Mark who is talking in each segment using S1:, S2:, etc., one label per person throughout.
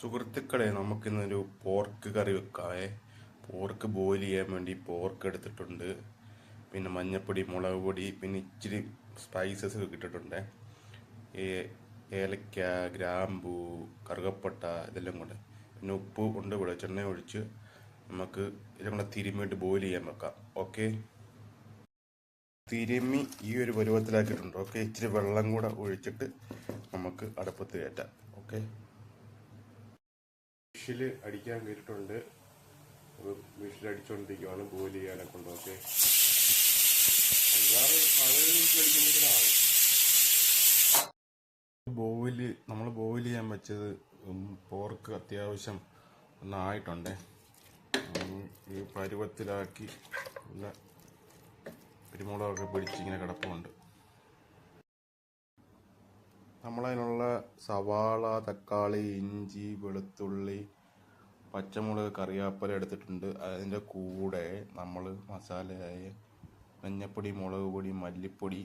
S1: സുഹൃത്തുക്കളെ നമുക്കിന്നൊരു pork curry വെക്കാവേ. പോർക്ക് ബോയിൽ ചെയ്യാൻ വേണ്ടി പോർക്ക് എടുത്തിട്ടുണ്ട്. പിന്നെ മഞ്ഞപ്പൊടി മുളക് പൊടി പിന്നെ ഇച്ചിരി സ്പൈസസ് ഇട്ടിട്ടുണ്ട്. ഏലക്ക ഗ്രാമ്പു കറുകപ്പട്ട ഇതെല്ലാം കൊണ്ട് പിന്നെ ഉപ്പ് കൊണ്ട് വെളിച്ചെണ്ണ ഒഴിച്ച് നമുക്ക് ഇതെല്ലാം കൂടെ തിരുമ്മിയിട്ട് ബോയിൽ ചെയ്യാൻ വെക്കാം. ഓക്കെ? തിരുമ്മി ഈ ഒരു പരുവത്തിലാക്കിയിട്ടുണ്ട്. ഓക്കെ? ഇച്ചിരി വെള്ളം കൂടെ ഒഴിച്ചിട്ട് നമുക്ക് അടുപ്പത്ത് കയറ്റാം. ഓക്കെ? വിഷിൽ അടിക്കാൻ കയറ്റിട്ടുണ്ട് വിഷിൽ അടിച്ചുകൊണ്ടിരിക്കുവാണ് ബോയിൽ ചെയ്യാനെ കൊണ്ട് ഓക്കെ അഞ്ചാറ് നമ്മൾ ബോയിൽ ചെയ്യാൻ വെച്ചത് പോർക്ക് അത്യാവശ്യം ഒന്നായിട്ടുണ്ടേ. ഈ പരുവത്തിലാക്കി നല്ല കുരുമുളകൊക്കെ പിടിച്ച് ഇങ്ങനെ കിടപ്പുണ്ട്. നമ്മളതിനുള്ള സവാള തക്കാളി ഇഞ്ചി വെളുത്തുള്ളി പച്ചമുളക് കറിവേപ്പില എടുത്തിട്ടുണ്ട്. അതിന്റെ കൂടെ നമ്മൾ മസാലയായ മഞ്ഞപ്പൊടി മുളക് പൊടി മല്ലിപ്പൊടി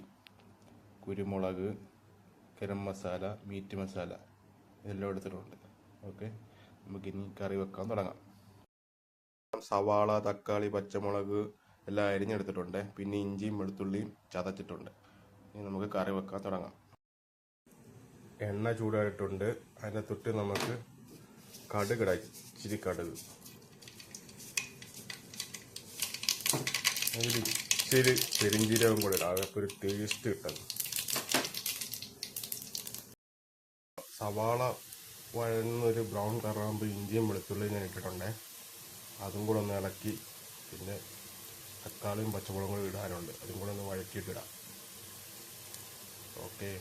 S1: കുരുമുളക് ഗരം മസാല മീറ്റ് മസാല ഇതെല്ലാം എടുത്തിട്ടുണ്ട്. ഓക്കെ? നമുക്കിനി കറി വെക്കാൻ തുടങ്ങാം. സവാള തക്കാളി പച്ചമുളക് എല്ലാം അരിഞ്ഞെടുത്തിട്ടുണ്ട്. പിന്നെ ഇഞ്ചിയും വെളുത്തുള്ളിയും ചതച്ചിട്ടുണ്ട്. ഇനി നമുക്ക് കറി വെക്കാൻ തുടങ്ങാം. എണ്ണ ചൂടായിട്ടുണ്ട് അതിനെ തൊട്ട് നമുക്ക് കടുക് ഇച്ചിരി കടുക്. ഇച്ചിരി പെരിഞ്ചീരകം കൂടെ ഇടാം. അതൊക്കെ ഒരു ടേസ്റ്റ് കിട്ടും. സവാള വഴന്നൊരു ബ്രൗൺ കളറാകുമ്പോൾ ഇഞ്ചിയും വെളുത്തുള്ളിയും ഞാൻ ഇട്ടിട്ടുണ്ടേ. അതും കൂടെ ഒന്ന് ഇളക്കി പിന്നെ തക്കാളിയും പച്ചമുളകും കൂടെ ഇടാനുണ്ട്. അതും കൂടെ ഒന്ന് വഴക്കിയിട്ടിടാം ഓക്കെ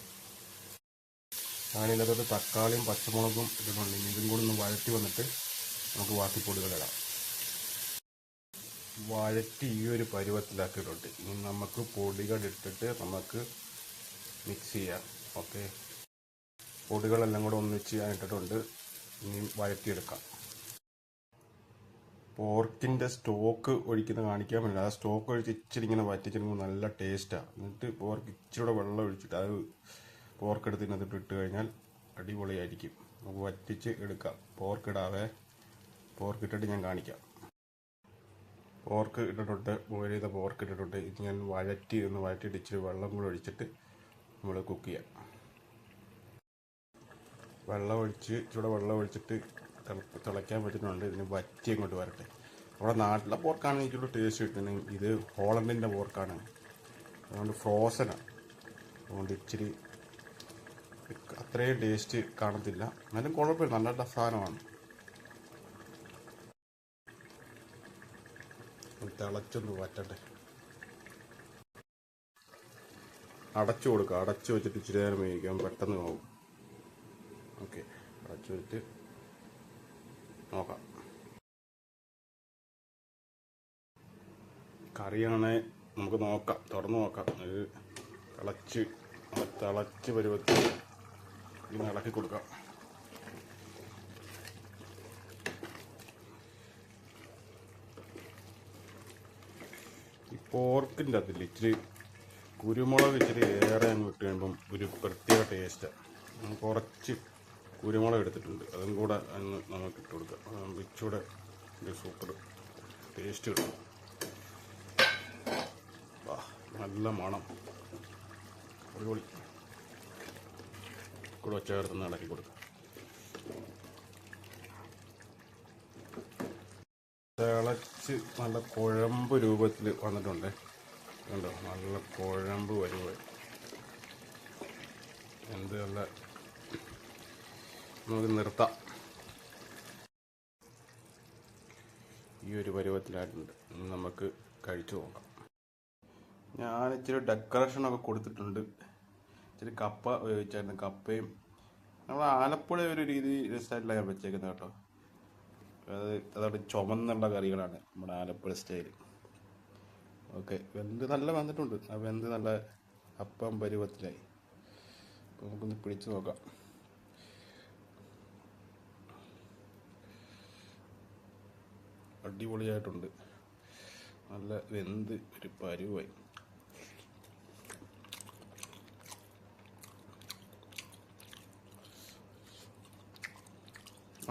S1: ഞാനിതിനകത്ത് തക്കാളിയും പച്ചമുളകും ഇനി ഇതും കൂടി ഒന്ന് വഴറ്റി വന്നിട്ട് നമുക്ക് വാത്തിപ്പൊടികൾ പൊടികൾ ഇടാം. വഴറ്റി ഈ ഒരു പരുവത്തിലാക്കിയിട്ടുണ്ട്. ഇനി നമുക്ക് പൊടികൾ ഇട്ടിട്ട് നമുക്ക് മിക്സ് ചെയ്യാം. ഓക്കെ പൊടികളെല്ലാം കൂടെ ഒന്നിച്ച് ഞാൻ ഇട്ടിട്ടുണ്ട്. ഇനി വഴറ്റിയെടുക്കാം. പോർക്കിന്റെ സ്റ്റോക്ക് ഒഴിക്കുന്നത് കാണിക്കാൻ പറ്റില്ല. ആ സ്റ്റോക്ക് ഒഴിച്ച് ഇച്ചിരി ഇങ്ങനെ വറ്റിച്ചെടുക്കുമ്പോൾ നല്ല ടേസ്റ്റാണ് എന്നിട്ട് പോർക്ക് ഇച്ചിരി വെള്ളം ഒഴിച്ചിട്ട് അത് പോർക്ക് എടുത്ത് ഇതിനകത്ത് ഇട്ട് കഴിഞ്ഞാൽ അടിപൊളിയായിരിക്കും. നമുക്ക് വറ്റിച്ച് എടുക്കാം. പോർക്ക് ഇടാവേ പോർക്ക് ഇട്ടിട്ട് ഞാൻ കാണിക്കാം. പോർക്ക് ഇട്ടിട്ടുണ്ട് ബോയിൽ ചെയ്ത പോർക്ക് ഇട്ടിട്ടുണ്ട്. ഇത് ഞാൻ വഴറ്റി ഒന്ന് വഴറ്റിയിട്ട് വെള്ളം കൂടെ ഒഴിച്ചിട്ട് നമ്മൾ കുക്ക് ചെയ്യാം. വെള്ളം ഒഴിച്ച് ചൂടെ വെള്ളം ഒഴിച്ചിട്ട് തിള- തിളയ്ക്കാൻ പറ്റുന്നുണ്ട്. ഇതിന് വറ്റി അങ്ങോട്ട് വരട്ടെ. നമ്മുടെ നാട്ടിലെ പോർക്കാണ് എനിക്കുള്ള ടേസ്റ്റ് കിട്ടുന്നത് ഇത് ഹോളണ്ടിന്റെ പോർക്കാണ് അതുകൊണ്ട് ഫ്രോസനാണ് അതുകൊണ്ട് ഇച്ചിരി അത്രയും ടേസ്റ്റ് കാണത്തില്ല. എന്നാലും കുഴപ്പമില്ല. നല്ല സാധനമാണ്. തിളച്ചൊന്ന് വറ്റട്ടെ. അടച്ചു കൊടുക്കുക അടച്ചു വെച്ചിട്ട് ഇച്ചിരി നേരം വേവിക്കാൻ പെട്ടെന്ന് ആവും. ഓക്കെ. അടച്ചു വെച്ചിട്ട് നോക്കാം. കറിയാണെ നമുക്ക് നോക്കാം. തുറന്ന് നോക്കാം. ഇത് തിളച്ച് തിളച്ച് പരുവത്തിൽ ഇങ്ങനെ ഇളക്കി കൊടുക്കാം. ഈ പോർക്കിന്റെ അതിൽ ഇച്ചിരി കുരുമുളക് ഇച്ചിരി ഏറെ അങ്ങ് ഇട്ട് കഴിയുമ്പം ഒരു പ്രത്യേക ടേസ്റ്റാണ് കുറച്ച് കുരുമുളക് എടുത്തിട്ടുണ്ട്. അതും കൂടെ അങ്ങ് നമുക്ക് ഇട്ട് കൊടുക്കാം. ഇച്ചിരി ഒരു സൂപ്പർ ടേസ്റ്റ് കിട്ടും. നല്ല മണം. അടിപൊളി. കൂടെ ചേർത്ത് ഇളക്കി കൊടുക്കാം. തിളച്ച് നല്ല കുഴമ്പ് രൂപത്തിൽ വന്നിട്ടുണ്ട്. കണ്ടോ? നല്ല കുഴമ്പ് വരുമ്പോൾ എന്ത് നല്ല നമുക്ക് നിർത്താം. ഈ ഒരു പരുവത്തിലായിട്ടുണ്ട്. നമുക്ക് കഴിച്ചു നോക്കാം. ഞാൻ ഇച്ചിരി ഡെക്കറേഷനൊക്കെ കൊടുത്തിട്ടുണ്ട്. ഇച്ചിരി കപ്പ ഉപയോഗിച്ചായിരുന്നു കപ്പയും നമ്മൾ ആലപ്പുഴ ഒരു രീതി സ്റ്റൈലിലാണ് ഞാൻ വെച്ചേക്കുന്നത് കേട്ടോ. അത് അതോടെ ചുമന്നുള്ള കറികളാണ് നമ്മുടെ ആലപ്പുഴ സ്റ്റൈൽ ഓക്കെ വെന്ത് നല്ല വന്നിട്ടുണ്ട്. ആ വെന്ത് നല്ല അപ്പം പരുവത്തിലായി. അപ്പോൾ നമുക്കൊന്ന് പിടിച്ചു നോക്കാം. അടിപൊളിയായിട്ടുണ്ട്. നല്ല വെന്ത് ഒരു പരുവായി.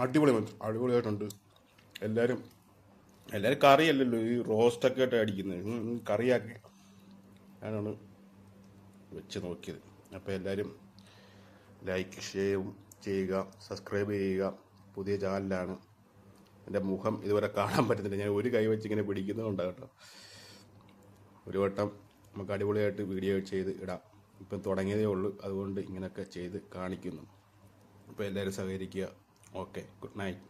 S1: അടിപൊളി മനസ്സ് അടിപൊളിയായിട്ടുണ്ട്. എല്ലാവരും എല്ലാവരും കറിയല്ലല്ലോ ഈ റോസ്റ്റൊക്കെ ആയിട്ട് അടിക്കുന്നത് കറിയാക്കി. ഞാനാണ് വെച്ച് നോക്കിയത്. അപ്പോൾ എല്ലാവരും ലൈക്ക് ഷെയർ ചെയ്യുക സബ്സ്ക്രൈബ് ചെയ്യുക. പുതിയ ചാനലാണ് എന്റെ മുഖം ഇതുവരെ കാണാൻ പറ്റുന്നില്ല ഞാൻ ഒരു കൈ വെച്ച് ഇങ്ങനെ പിടിക്കുന്നുണ്ട് കേട്ടോ. ഒരു വട്ടം നമുക്ക് അടിപൊളിയായിട്ട് വീഡിയോ ചെയ്ത് ഇടാം. ഇപ്പം തുടങ്ങിയതേ ഉള്ളൂ. അതുകൊണ്ട് ഇങ്ങനെയൊക്കെ ചെയ്ത് കാണിക്കുന്നു. അപ്പോൾ എല്ലാവരും സഹകരിക്കുക. Okay, good night.